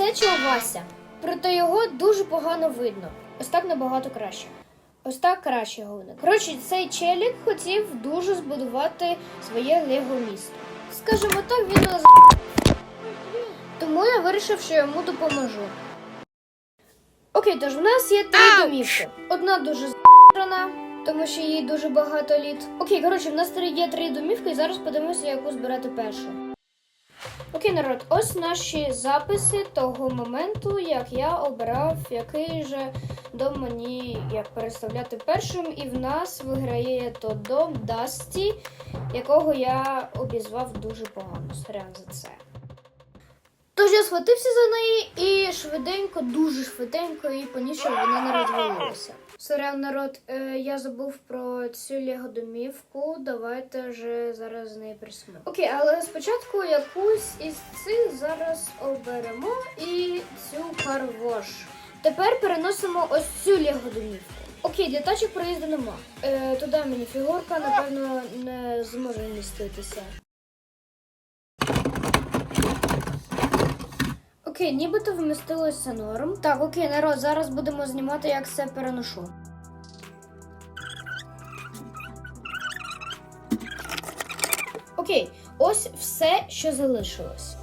це Вася. Проте його дуже погано видно. Ось так набагато краще. Ось так краще видно. Коротше, цей челік хотів дуже збудувати своє лего місто. Скажімо так, він нас тому я вирішив, що йому допоможу. Окей, тож в нас є три домівки. Одна дуже з**рана, тому що їй дуже багато літ. Окей, коротше, в нас є три домівки, і зараз подивимося, яку збирати першу. Окей, народ, ось наші записи того моменту, як я обирав, який же дом мені як переставляти першим, і в нас виграє то дом Дасті, якого я обізвав дуже погано. Сорян за це. Тож я схватився за неї і швиденько, дуже швиденько її поніс, щоб вона не розвалилася. Сорян, народ, е, я забув про цю лего домівку. Давайте вже зараз з неї присмемо. Окей, але спочатку якусь із цих зараз оберемо і цю карвош. Тепер переносимо ось цю лего домівку. Окей, для тачок проїзду нема. Е, туди мені фігурка, напевно, не зможе вміститися. Окей, нібито вмістилося норм. Так, окей, народ, зараз будемо знімати, як все переношу. Окей, ось все, що залишилось.